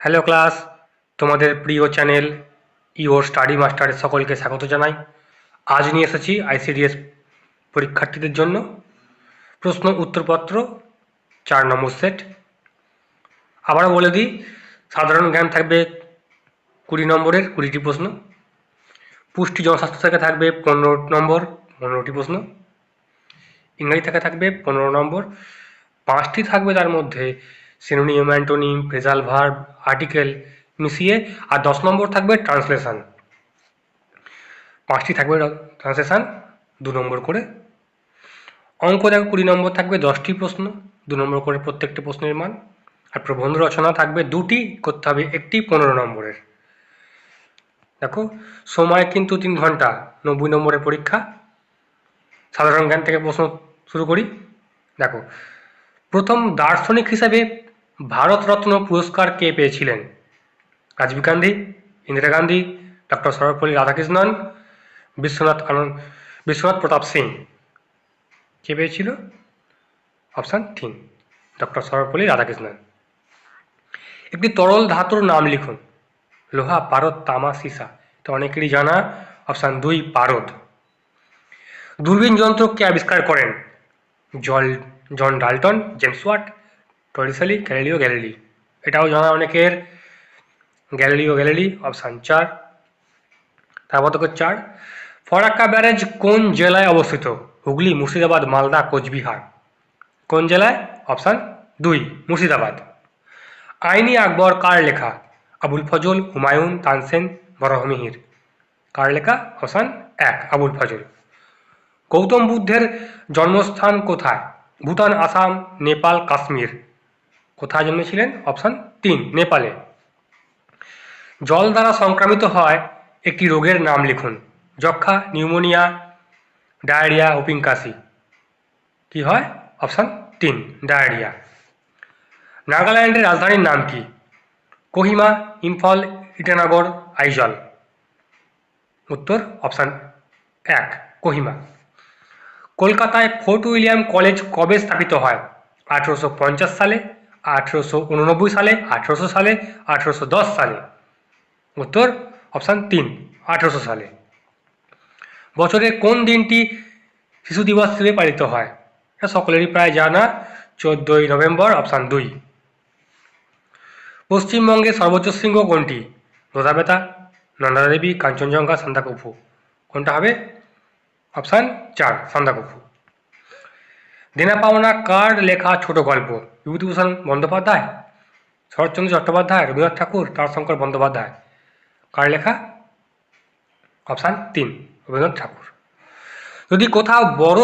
Hello class তোমাদের প্রিয় channel your study মাস্টারের সকলকে স্বাগত জানাই। আজ নিয়ে এসেছি আইসিডিএস পরীক্ষার্থীদের জন্য প্রশ্ন উত্তরপত্র চার নম্বর সেট আবারও বলে দিই, সাধারণ জ্ঞান থাকবে কুড়ি নম্বরের কুড়িটি প্রশ্ন। পুষ্টি জনস্বাস্থ্য থেকে থাকবে পনেরো নম্বর, পনেরোটি প্রশ্ন। ইংরাজি থেকে থাকবে পনেরো নম্বর। পাঁচটি থাকবে তার মধ্যে synonym antonym phrasal verb article মিশিয়ে আর দশ নম্বর থাকবে ট্রান্সলেশন পাঁচটি থাকবে ট্রান্সলেশন দু নম্বর করে। অঙ্ক দেখো, কুড়ি নম্বর থাকবে দশটি প্রশ্ন, দু নম্বর করে প্রত্যেকটি প্রশ্নের মান। আর প্রবন্ধ রচনা থাকবে দুটি, করতে হবে একটি পনেরো নম্বরের। দেখো, সময় কিন্তু তিন ঘণ্টা, নব্বই নম্বরের পরীক্ষা। সাধারণ জ্ঞান থেকে প্রশ্ন শুরু করি। দেখো, প্রথম দার্শনিক হিসেবে ভারতরত্ন পুরস্কার কে পেয়েছিলেন? রাজীব গান্ধী, ইন্দিরা গান্ধী, ডক্টর সর্বপল্লী রাধাকৃষ্ণন, বিশ্বনাথ আনন্দ বিশ্বনাথ প্রতাপ সিং। কে পেয়েছিল? অপশান তিন ডক্টর সর্বপল্লী রাধাকৃষ্ণন। একটি তরল ধাতুর নাম লিখুন। লোহা, পারদ, তামা, সীসা। তো অনেকেরই জানা। অপশান দুই, পারদ। দূরবীন যন্ত্র কে আবিষ্কার করেন? জল, John Dalton, James Watt Torricelli Galileo Galilei. এটাও জানা অনেকের। গ্যালিলিও গ্যালিলি অপশান চার তারপর দেখো চার। ফরাক্কা ব্যারেজ কোন জেলায় অবস্থিত? হুগলি, মুর্শিদাবাদ, মালদা, কোচবিহার। কোন জেলায়? অপশান দুই, মুর্শিদাবাদ। আইনি আকবর কার লেখা? আবুল ফজল, হুমায়ুন, তানসেন বরহমিহির কার লেখা? অপশান এক, আবুল ফজল। গৌতম বুদ্ধের জন্মস্থান কোথায়? ভুটান, আসাম, নেপাল, কাশ্মীর। কোথায় জন্মেছিলেন? অপশান তিন, নেপালে। জল দ্বারা সংক্রামিত হয় একটি রোগের নাম লিখুন। যক্ষা, নিউমোনিয়া, ডায়রিয়া ওপিং কাশি কি হয়? অপশান তিন, ডায়রিয়া। নাগাল্যান্ডের রাজধানীর নাম কি? কোহিমা, ইম্ফল, ইটানগর, আইজল। উত্তর, অপশান এক, কোহিমা। কলকাতায় ফোর্ট উইলিয়াম কলেজ কবে স্থাপিত হয়? আঠেরোশো পঞ্চাশ সালে আঠেরোশো উননব্বই সালে, আঠেরোশো সালে, আঠেরোশো দশ সালে। উত্তর অপশান তিন, আঠেরোশো সালে। বছরের কোন দিনটি শিশু দিবস হিসেবে পালিত হয়? এটা সকলেরই প্রায় জানা। চোদ্দোই নভেম্বর অপশান দুই। পশ্চিমবঙ্গের সর্বোচ্চ শৃঙ্গ কোনটি? লোধাবেতা নন্দা দেবী কাঞ্চনজঙ্ঘা সান্দাকফু কোনটা হবে? অপশান চার সান্দাকফু দেনা পাওনা কার লেখা ছোট গল্প। বিভূতিভূষণ বন্দ্যোপাধ্যায়, শরৎচন্দ্র চট্টোপাধ্যায়, রবীন্দ্রনাথ ঠাকুর, তারশঙ্কর বন্দ্যোপাধ্যায়। কার লেখা? অপশান তিন, রবীন্দ্রনাথ ঠাকুর। যদি কোথাও বড়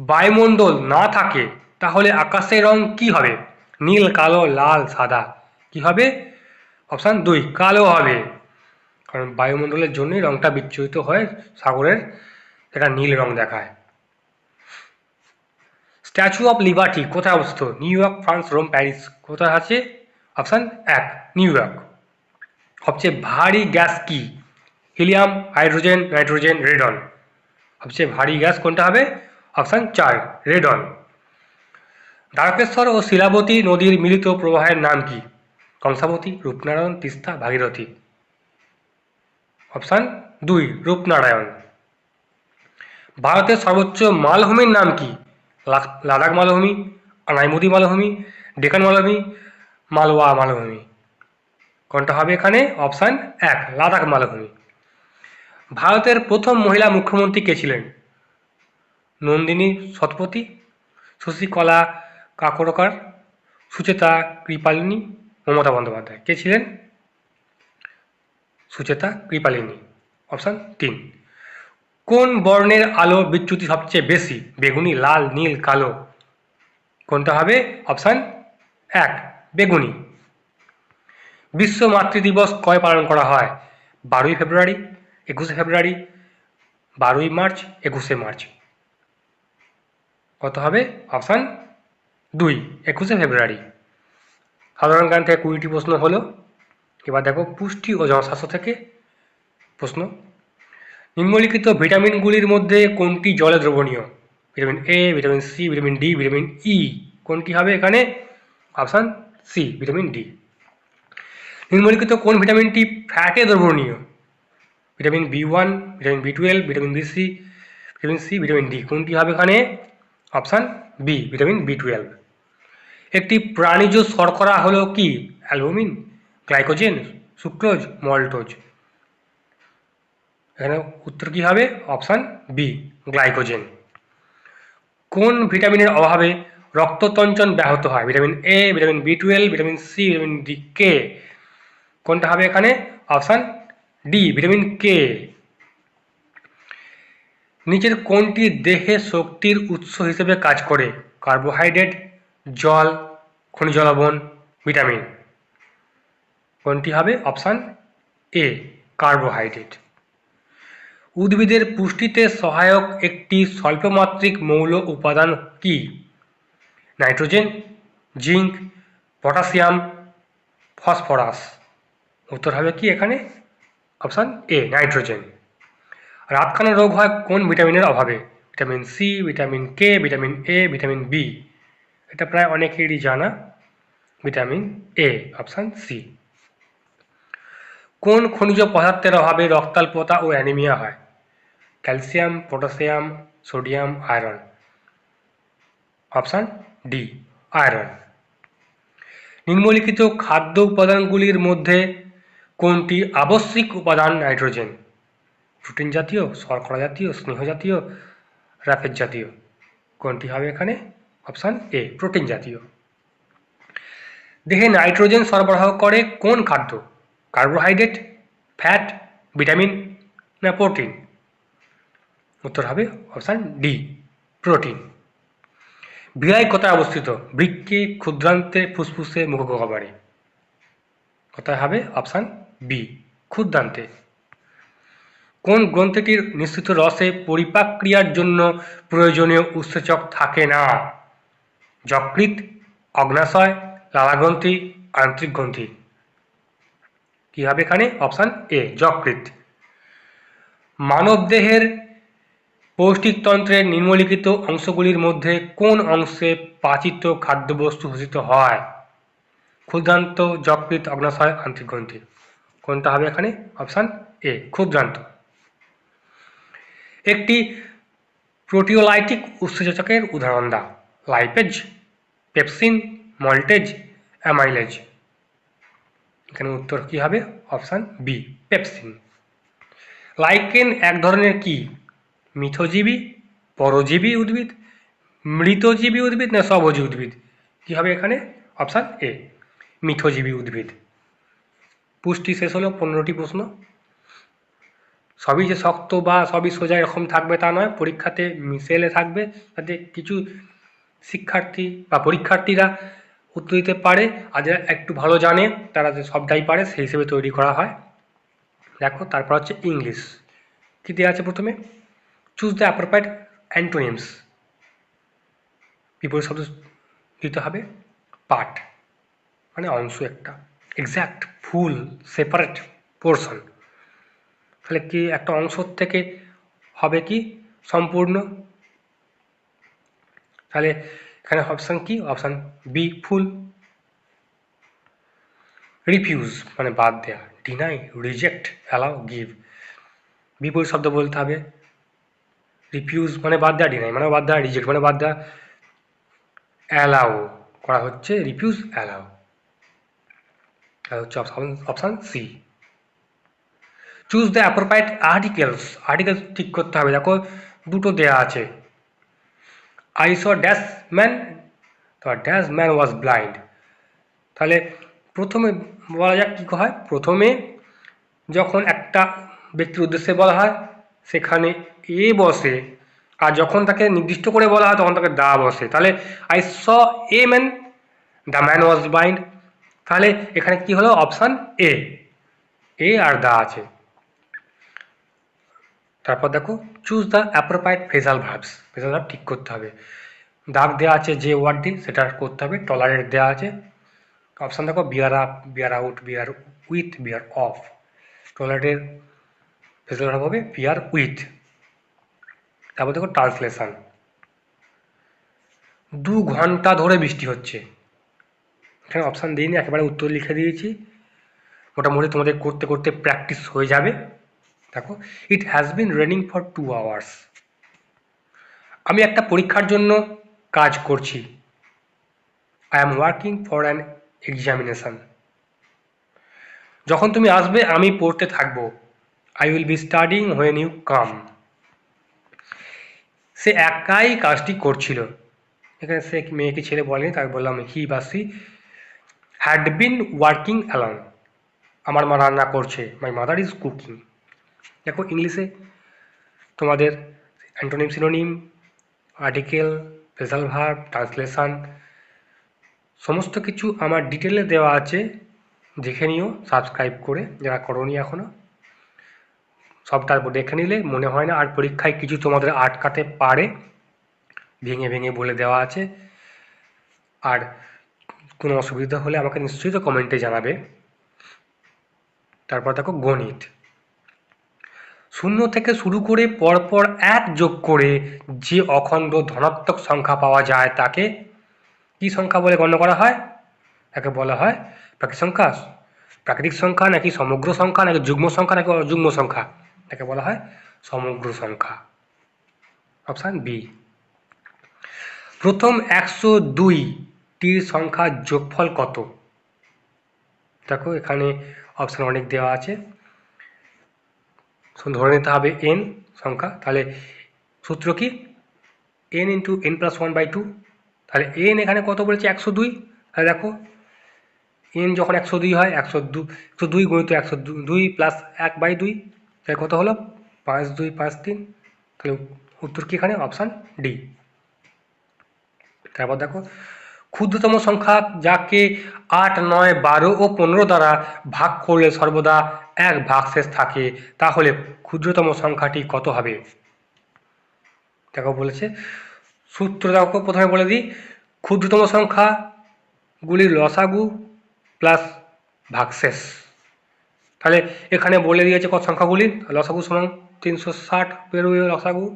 বায়ুমণ্ডল না থাকে, তাহলে আকাশের রং কি হবে? নীল, কালো, লাল, সাদা। কি হবে? অপশান দুই, কালো হবে। কারণ বায়ুমণ্ডলের জন্যই রংটা বিচ্ছুরিত হয় সাগরের এটা নীল রং দেখায়। স্ট্যাচু অফ লিবার্টি কোথায় অবস্থিত? New York France Rome Paris কোথায় আছে? অপশান এক নিউ ইয়র্ক সবচেয়ে ভারী গ্যাস কি? হিলিয়াম হাইড্রোজেন নাইট্রোজেন রেডন সবচেয়ে ভারী গ্যাস কোনটা হবে? অপশান চার রেডন দ্বারকেশ্বর ও শিলাবতী নদীর মিলিত প্রবাহের নাম কি? কংসাবতী, রূপনারায়ণ, তিস্তা, ভাগীরথী। অপশান দুই, রূপনারায়ণ। ভারতের সর্বোচ্চ মালভূমির নাম কি? লাদাখ মালভূমি আনাইমুদি মালভূমি, ডেকান মালভূমি, মালওয়া মালভূমি। কোনটা হবে এখানে? অপশান এক, লাদাখ মালভূমি। ভারতের প্রথম মহিলা মুখ্যমন্ত্রী কে ছিলেন? নন্দিনী শতপথী, শশীকলা কাকরকার, সুচেতা কৃপালিনী, মমতা বন্দ্যোপাধ্যায়। কে ছিলেন? সুচেতা কৃপালিনী। অপশান তিন। কোন বর্ণের আলো বিচ্যুতি সবচেয়ে বেশি? বেগুনি, লাল, নীল, কালো। কোনটা হবে? অপশান এক, বেগুনি। বিশ্ব মাতৃ দিবস কয় পালন করা হয়? বারোই ফেব্রুয়ারি, একুশে ফেব্রুয়ারি, বারোই মার্চ, একুশে মার্চ। কত হবে? অপশান দুই, একুশে ফেব্রুয়ারি। সাধারণ জ্ঞান থেকে কুড়িটি প্রশ্ন হলো। এবার দেখো পুষ্টি ও জনস্বাস্থ্য থেকে প্রশ্ন। নিম্নলিখিত ভিটামিনগুলির মধ্যে কোনটি জলে দ্রবণীয়? Vitamin A vitamin C vitamin D vitamin E কোনটি হবে এখানে? অপশান সি ভিটামিন ডি নিম্নলিখিত কোন ভিটামিনটি ফ্যাটে দ্রবণীয়? Vitamin B one vitamin B twelve vitamin B C vitamin C vitamin D কোনটি হবে এখানে? Option B vitamin B twelve একটি প্রাণীজ শর্করা হলো কি? অ্যালবুমিন গ্লাইকোজেন সুক্রোজ মল্টোজ এখানে উত্তর কি হবে? Option B, glycogen. কোন ভিটামিনের অভাবে রক্ততঞ্চন ব্যাহত হয়? Vitamin A vitamin B twelve vitamin C vitamin D কে কোনটা হবে এখানে? অপশান ডি ভিটামিন কে নিচের কোনটি দেহে শক্তির উৎস হিসেবে কাজ করে? কার্বোহাইড্রেট, জল, খনিজ লবণ, ভিটামিন। কোনটি হবে? Option A carbohydrate. উদ্ভিদের পুষ্টিতে সহায়ক একটি স্বল্পমাত্রিক মৌল উপাদান কি? Nitrogen, zinc, potassium, phosphorus. উত্তর হবে কি এখানে? Option A, nitrogen. রাতকানা রোগ হয় কোন ভিটামিনের অভাবে? Vitamin C, vitamin K, vitamin A, vitamin B. এটা প্রায় অনেকেরই জানা। Vitamin A, option C. কোন খনিজ পদার্থের অভাবে রক্তাল্পতা ও অ্যানিমিয়া হয়? Calcium potassium sodium iron option D iron নিম্নলিখিত খাদ্য উপাদানগুলির মধ্যে কোনটি আবশ্যিক উপাদান নাইট্রোজেন? প্রোটিন জাতীয়, শর্করা জাতীয়, স্নেহ জাতীয় র্যাফেজ জাতীয়। কোনটি হবে এখানে? অপশান এ প্রোটিন জাতীয়। দেহে নাইট্রোজেন সরবরাহ করে কোন খাদ্য? কার্বোহাইড্রেট, ফ্যাট, ভিটামিন না প্রোটিন? উত্তর হবে অপশান ডি, প্রোটিন। বিড়াই কোথায় অবস্থিত? বৃক্কে, ক্ষুদ্রান্তে, ফুসফুসে মুখগহ্বরে কোথায় হবে? অপশান বি, ক্ষুদ্রান্তে। কোন গ্রন্থটির নিঃসৃত রসে পরিপাক ক্রিয়ার জন্য প্রয়োজনীয় উৎসেচক থাকে না? যকৃৎ, অগ্নাশয়, লালাগ্রন্থি, আন্তরিক গ্রন্থি। কি হবে এখানে? অপশান এ, যকৃৎ। মানবদেহের পৌষ্টিকতন্ত্রের নিম্নলিখিত অংশগুলির মধ্যে কোন অংশে পাচিত খাদ্যবস্তু শোষিত হয়? ক্ষুদ্রান্ত যকৃৎ অগ্নাশয় আন্তরিক গ্রন্থি। কোনটা হবে এখানে? অপশান এ, ক্ষুদ্রান্ত। একটি প্রোটিওলাইটিক উৎসেচকের উদাহরণ দাও। Lipase, pepsin, maltase, amylase. এখানে উত্তর কি হবে? Option B, pepsin. লাইকেন এক ধরনের কি? মিথজীবী, পরজীবী উদ্ভিদ, মৃতজীবী উদ্ভিদ, না সবজী উদ্ভিদ? কি হবে এখানে? অপশান এ, মিথজীবী উদ্ভিদ। পুষ্টি শেষ হলো, পনেরোটি প্রশ্ন। সবই যে শক্ত বা সবই সোজা এরকম থাকবে তা নয়, পরীক্ষাতে মিশেলে থাকবে, যাতে কিছু শিক্ষার্থী বা পরীক্ষার্থীরা উত্তর দিতে পারে, আর যারা একটু ভালো জানে, তারা যে সবটাই পারে, সেই হিসেবে তৈরি করা হয়। দেখো, তারপর হচ্ছে ইংলিশ। কী দেওয়া আছে প্রথমে? চুজ দ্য অ্যাপ্রোপ্রাইট অ্যান্টোনিমস বিপরীত শব্দ দিতে হবে পার্ট মানে অংশ একটা। এক্স্যাক্ট ফুল সেপারেট পোর্শন তাহলে কি একটা অংশ থেকে হবে কি সম্পূর্ণ? তাহলে এখানে অপশান কি? অপশান বি ফুল রিফিউজ মানে বাদ দেওয়া ডিনাই রিজেক্ট অ্যালাউ গিভ বিপরীত শব্দ বলতে হবে রিফিউজ মানে বাদ দেওয়া ডিনাই মানে বাদ দেওয়া রিজেক্ট মানে বাদ দেওয়া অ্যালাউ করা হচ্ছে রিফিউজ অ্যালাউ হচ্ছে option option C choose the appropriate articles articles ঠিক করতে হবে। দেখো, দুটো দেয়া আছে। আই স ড্যাশ ম্যান তো ড্যাশ ম্যান ওয়াজ ব্লাইন্ড তাহলে প্রথমে বলা যাক কী হয়? প্রথমে যখন একটা ব্যক্তির উদ্দেশ্যে বলা হয় সেখানে এ বসে, আর যখন তাকে নির্দিষ্ট করে বলা হয় তখন তাকে দা বসে। তাহলে I saw a man the man was blind তাহলে এখানে কি হলো? অপশান এ এ আর দা আছে। তারপর দেখো choose the appropriate phrasal verbs phrasal verb ঠিক করতে হবে। দাগ দেওয়া আছে যে ওয়ার্ডটি সেটা করতে হবে। টলারেট দেওয়া আছে। অপশান দেখো bear up bear out bear with bear off টলারেটের verb হবে বিয়ার উইথ তারপর দেখো ট্রান্সলেশন দু ঘণ্টা ধরে বৃষ্টি হচ্ছে। এখানে অপশান দিইনি, একেবারে উত্তর লিখে দিয়েছি। মোটামুটি তোমাদের করতে করতে প্র্যাকটিস হয়ে যাবে। দেখো it has been running for two hours আমি একটা পরীক্ষার জন্য কাজ করছি। I am working for an examination যখন তুমি আসবে, আমি পড়তে থাকব। I will be studying when you come সে একাই কাজটি করছিল। এখানে সে মেয়েকে ছেলে বলেনি, তাকে বললাম, হি বা she had been working along আমার মা রান্না করছে মাই মাদার ইজ কুকিং দেখো ইংলিশে তোমাদের antonym synonym, article, special verb, translation, সমস্ত কিছু আমার ডিটেলে দেওয়া আছে। দেখে নিও, সাবস্ক্রাইব করে, যারা করনি এখনও সব তারপর দেখে নিলে মনে হয় না। আর পরীক্ষায় কিছু তোমাদের আটকাতে পারে। ভেঙে ভেঙে বলে দেওয়া আছে। আর কোনো অসুবিধা হলে আমাকে নিশ্চয়ই তো কমেন্টে জানাবে। তারপর দেখো গণিত। শূন্য থেকে শুরু করে পরপর এক যোগ করে যে অখণ্ড ধনাত্মক সংখ্যা পাওয়া যায় তাকে কি সংখ্যা বলে গণ্য করা হয়? তাকে বলা হয় প্রাকৃতিক সংখ্যা। প্রাকৃতিক সংখ্যা নাকি সমগ্র সংখ্যা নাকি যুগ্ম সংখ্যা নাকি অযুগ্ম সংখ্যা? তাকে বলা হয় সমগ্র সংখ্যা। অপশান বি প্রথম একশো দুইটির সংখ্যার যোগফল কত? দেখো, এখানে অপশান অনেক দেওয়া আছে। ধরে নিতে হবে এন সংখ্যা। তাহলে সূত্র কি? N into n plus one by two তাহলে এন এখানে কত বলেছে? একশো দুই। তাহলে দেখো এন যখন একশো দুই হয়, একশো দু, একশো দুই গুণিত একশো দুই প্লাস এক বাই দুই। তাহলে কত হলো? পাঁচ দুই পাঁচ তিন। তাহলে উত্তর কি এখানে? অপশান ডি তারপর দেখো, ক্ষুদ্রতম সংখ্যা যাকে আট, নয়, বারো ও পনেরো দ্বারা ভাগ করলে সর্বদা এক ভাগশেষ থাকে, তাহলে ক্ষুদ্রতম সংখ্যাটি কত হবে? দেখো বলেছে, সূত্র দেখো প্রথমে বলে দিই, ক্ষুদ্রতম সংখ্যাগুলির লসাগু প্লাস ভাগশেষ। তাহলে এখানে বলে দিয়েছে কত সংখ্যাগুলি? লসাগু সমান তিনশো ষাট পেরোয় লসাগু।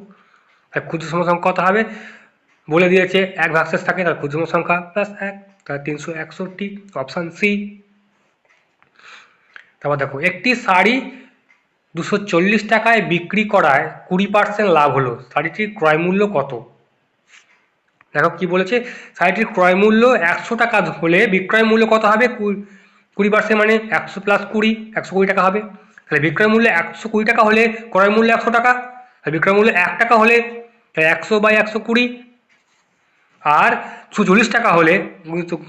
আর ক্ষুদ্রতম সংখ্যা কত হবে? বলে দিয়েছে এক ভাগশেষ থাকে তার ক্ষুদ্রতম সংখ্যা প্লাস এক তার তিনশো একষট্টি অপশান সি তারপর দেখো, একটি শাড়ি দুশো চল্লিশ টাকায় বিক্রি করায় কুড়ি পার্সেন্ট লাভ হলো। শাড়িটির ক্রয় মূল্য কত? দেখো কি বলেছে, শাড়িটির ক্রয় মূল্য একশো টাকা হলে বিক্রয় মূল্য কত হবে? কুড়ি পার্সেন্ট মানে একশো প্লাস কুড়ি, একশো কুড়ি টাকা হবে। তাহলে বিক্রয় মূল্য একশো কুড়ি টাকা হলে ক্রয় মূল্য একশো টাকা, আর বিক্রয় মূল্য এক টাকা হলে তাহলে একশো বাই একশো কুড়ি, আর দুশো চল্লিশ টাকা হলে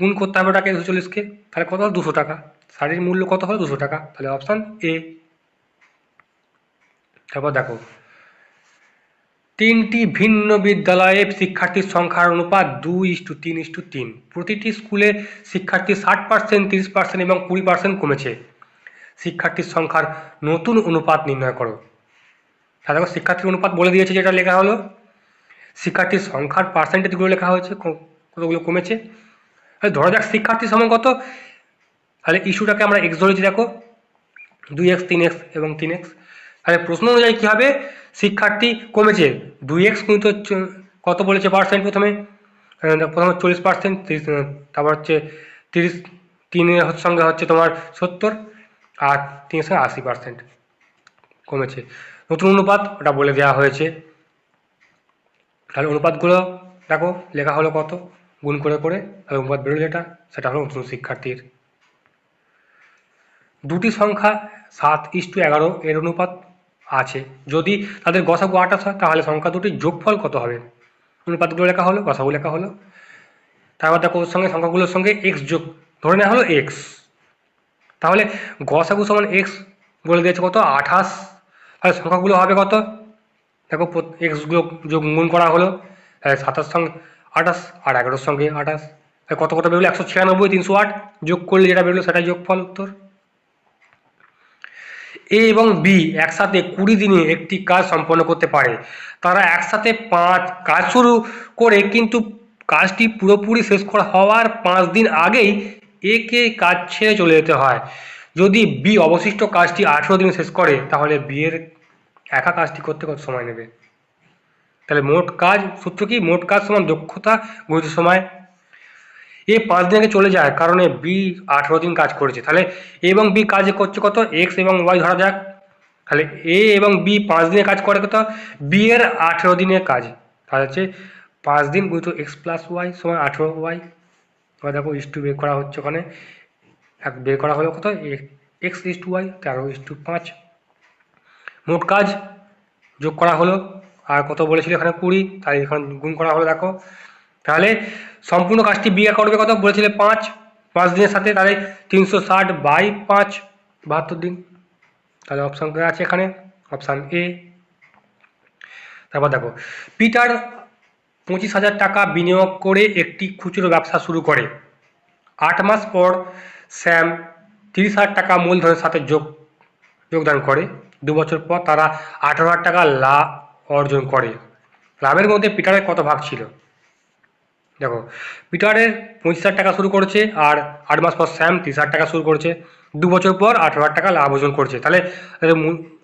গুণ করতে হবে ওটাকে দুশো চল্লিশকে তাহলে কত হলো দুশো টাকা। শাড়ির মূল্য কত হলো দুশো টাকা। তাহলে অপশান এ তারপর দেখো তিনটি ভিন্ন বিদ্যালয়ে শিক্ষার্থীর সংখ্যার অনুপাত দুই ইস্টু তিন ইস্টু তিন। প্রতিটি স্কুলে শিক্ষার্থী ষাট পার্সেন্ট, তিরিশ পার্সেন্ট এবং কুড়ি পার্সেন্ট কমেছে। শিক্ষার্থীর সংখ্যার নতুন অনুপাত নির্ণয় করো। দেখো, শিক্ষার্থীর অনুপাত বলে দিয়েছে যেটা লেখা হলো। শিক্ষার্থীর সংখ্যার পার্সেন্টেজগুলো লেখা হয়েছে কতগুলো কমেছে? ধরা যাক শিক্ষার্থী কত? তাহলে ইস্যুটাকে আমরা এক্স ধরেছি দেখো। দুই এক্স তিন এক্স এবং তিন এক্স তাহলে প্রশ্ন অনুযায়ী কী হবে? শিক্ষার্থী কমেছে। দুই এক্স কিন্তু কত বলেছে পার্সেন্ট প্রথমে? প্রথমে চল্লিশ পার্সেন্ট তারপর হচ্ছে তিরিশ তিনের সঙ্গে হচ্ছে তোমার সত্তর, আর তিনের সঙ্গে আশি পার্সেন্ট কমেছে। নতুন অনুপাত ওটা বলে দেওয়া হয়েছে। তাহলে অনুপাতগুলো দেখো, লেখা হলো কত? গুণ করে করে, তাহলে অনুপাত বেরোলো যেটা? সেটা হলো নতুন শিক্ষার্থীর। দুটি সংখ্যা সাত ইস্টু এগারো এর অনুপাত আছে। যদি তাদের গসাগু আঠাশ হয় তাহলে সংখ্যা দুটির যোগফল কত হবে? অনুপাতগুলো লেখা হলো, গসাগু লেখা হলো। তারপর দেখো, ওর সঙ্গে সংখ্যাগুলোর সঙ্গে এক্স যোগ, ধরে নেওয়া হলো এক্স তাহলে গসাগু সমান এক্স বলে দিয়েছে কত? আঠাশ। তাহলে সংখ্যাগুলো হবে কত? দেখো এক্সগুলো যোগ গুণ করা হলো। সাতাশ সঙ্গে আঠাশ আর এগারোর সঙ্গে আঠাশ। কত কত বেরোলো? একশো ছিয়ানব্বই, তিনশো আট যোগ করলে যেটা বেরোলো সেটাই যোগফল উত্তর। এ এবং বি একসাথে কুড়ি দিনে একটি কাজ সম্পন্ন করতে পারে। তারা একসাথে পাঁচ কাজ শুরু করে কিন্তু কাজটি পুরোপুরি শেষ করা হওয়ার পাঁচ দিন আগেই একে কাজ ছেড়ে চলে যেতে হয়। যদি বি অবশিষ্ট কাজটি আঠেরো দিনে শেষ করে, তাহলে বিয়ের একা কাজটি করতে কত সময় নেবে? তাহলে মোট কাজ সূত্র কি? মোট কাজ সমান দক্ষতা গণিত সময় এ পাঁচ দিন আগে চলে যায়, কারণে বি আঠেরো দিন কাজ করেছে। তাহলে এ এবং বি কাজ করছে কত? এক্স এবং ওয়াই ধরা যাক। তাহলে এ এবং বি পাঁচ দিনে কাজ করে কত? বি এর আঠেরো দিনের কাজ। তাহলে হচ্ছে পাঁচ দিন গুণিত এক্স প্লাস ওয়াই সমান আঠেরো ওয়াই। এবার দেখো ইস টু বের করা হচ্ছে ওখানে। এক বের করা হলো কত? এক্স ইস টু ওয়াই, তেরো ইস টু পাঁচ। মোট কাজ যোগ করা হলো। আর কত বলেছিল এখানে কুড়ি? তাই এখানে গুণ করা হলো দেখো। তাহলে সম্পূর্ণ কাজটি বিয়ে করবে কত? বলেছিলে পাঁচ। পাঁচ দিনের সাথে তাহলে তিনশো ষাট বাই পাঁচ। বাহাত্তর দিন। তাহলে অপশান আছে এখানে। অপশান এ তারপর দেখো পিটার পঁচিশ হাজার টাকা বিনিয়োগ করে একটি খুচরো ব্যবসা শুরু করে। আট মাস পর স্যাম তিরিশ হাজার টাকা মূলধনের সাথে যোগ, যোগদান করে। দু বছর পর তারা আঠারো হাজার টাকা লাভ অর্জন করে। লাভের মধ্যে পিটারের কত ভাগ ছিল? দেখো, পিটারের পঁচিশ হাজার টাকা শুরু করেছে আর আট মাস পর স্যাম তিরিশ হাজার টাকা শুরু করেছে। দু বছর পর আঠারো হাজার টাকা লাভ অর্জন করছে। তাহলে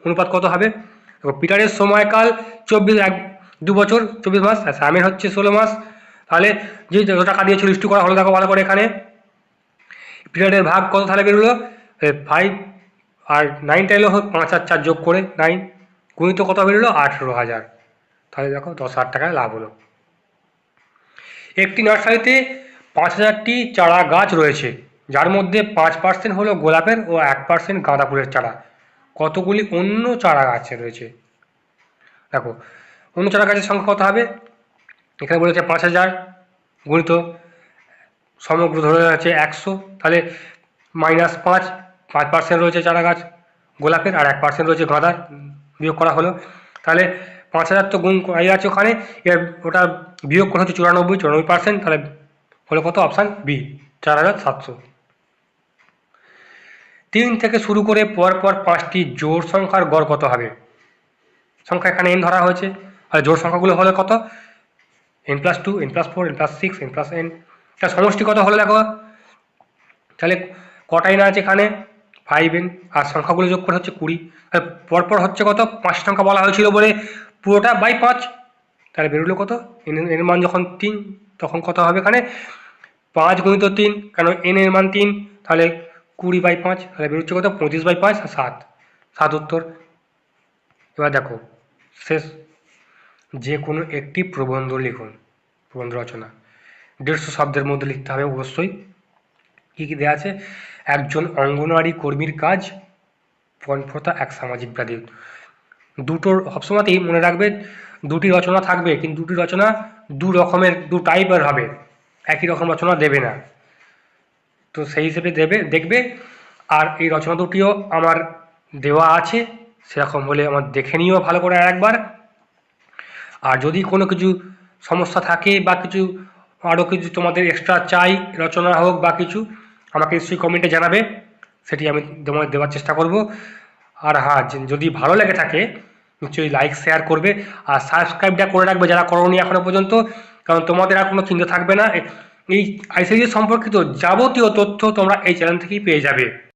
অনুপাত কত হবে? দেখো, পিটারের সময়কাল চব্বিশ এক, দু বছর, চব্বিশ মাস, আর স্যামের হচ্ছে ষোলো মাস। তাহলে যে যত টাকা দিয়েছিল ইস্টু করা হলো, দেখো ভালো করে এখানে। পিটারের ভাগ কত তাহলে বেরোলো? ফাইভ আর নাইনটা এলো, পাঁচ আর চার যোগ করে নাইন গুণিত কত বেরোলো? আঠেরো হাজার। তাহলে দেখো দশ হাজার টাকায় লাভ হলো। একটি নার্সারিতে পাঁচ হাজারটি চারা গাছ রয়েছে, যার মধ্যে পাঁচ পার্সেন্ট হলো গোলাপের ও এক পার্সেন্ট গাঁদা ফুলের চারা। কতগুলি অন্য চারা গাছে রয়েছে? দেখো, অন্য চারা গাছের সংখ্যা কত হবে? এখানে বলেছে পাঁচ হাজার, গুণিত সমগ্র ধরে আছে একশো, তাহলে মাইনাস পাঁচ পাঁচ পার্সেন্ট রয়েছে চারা গাছ, গোলাপের আর এক পার্সেন্ট রয়েছে গাঁদার, বিয়োগ করা হলো। তাহলে পাঁচ হাজার তো গুণ আছে ওখানে। এর ওটা বিয়োগ করা হচ্ছে চুরানব্বই চুরানব্বই পার্সেন্ট তাহলে হলো কত অপশান বি চার হাজার সাতশো। তিন থেকে শুরু করে পর পর পাঁচটি জোর সংখ্যার গড় কত হবে? সংখ্যা এখানে এন ধরা হয়েছে। আর জোর সংখ্যাগুলো হলে কত? N plus two n plus four n plus six n plus n তার সমষ্টি কত হলো দেখো? তাহলে কটাই না আছে এখানে? ফাইভ এন আর সংখ্যাগুলো যোগ করে হচ্ছে কুড়ি। আর পরপর হচ্ছে কত? পাঁচ সংখ্যা বলা হয়েছিল বলে পুরোটা বাই পাঁচ। তাহলে বেরোলো কত? এন এর মান যখন তিন, তখন কত হবে এখানে? পাঁচ গুণিত তিন কারণ এন এর মান তিন? তাহলে কুড়ি বাই পাঁচ, তাহলে বেরোচ্ছে কত? পঁচিশ বাই পাঁচ আর সাত। সাত উত্তর। এবার দেখো, শেষ। যে কোনো একটি প্রবন্ধ লিখুন, প্রবন্ধ রচনা। দেড়শো শব্দের মধ্যে লিখতে হবে অবশ্যই। কী কী দেওয়া আছে? একজন অঙ্গনওয়াড়ি কর্মীর কাজ পণপ্রথা এক সামাজিক ব্যাধি দুটোর সবসময়তেই মনে রাখবে দুটি রচনা থাকবে, কিন্তু দুটি রচনা দু রকমের, দু টাইপের হবে। একই রকম রচনা দেবে না। তো সেই হিসেবে দেবে, দেখবে। আর এই রচনা দুটিও আমার দেওয়া আছে, সেরকম হলে আমার দেখে নিও ভালো করে আরেকবার। আর যদি কোনো কিছু সমস্যা থাকে বা কিছু আরও কিছু তোমাদের এক্সট্রা চাই, রচনা হোক বা কিছু, আমাকে নিশ্চয়ই কমেন্টে জানাবে। সেটি আমি তোমাদের দেওয়ার চেষ্টা করব। আর হ্যাঁ যদি ভালো লেগে থাকে, নিশ্চয়ই লাইক শেয়ার করবে আর সাবস্ক্রাইবটা করে রাখবে যারা করোনি এখনও পর্যন্ত, কারণ তোমাদের আর কোনো চিন্তা থাকবে না। এই আইসিডি সম্পর্কিত যাবতীয় তথ্য তোমরা এই চ্যানেল থেকেই পেয়ে যাবে।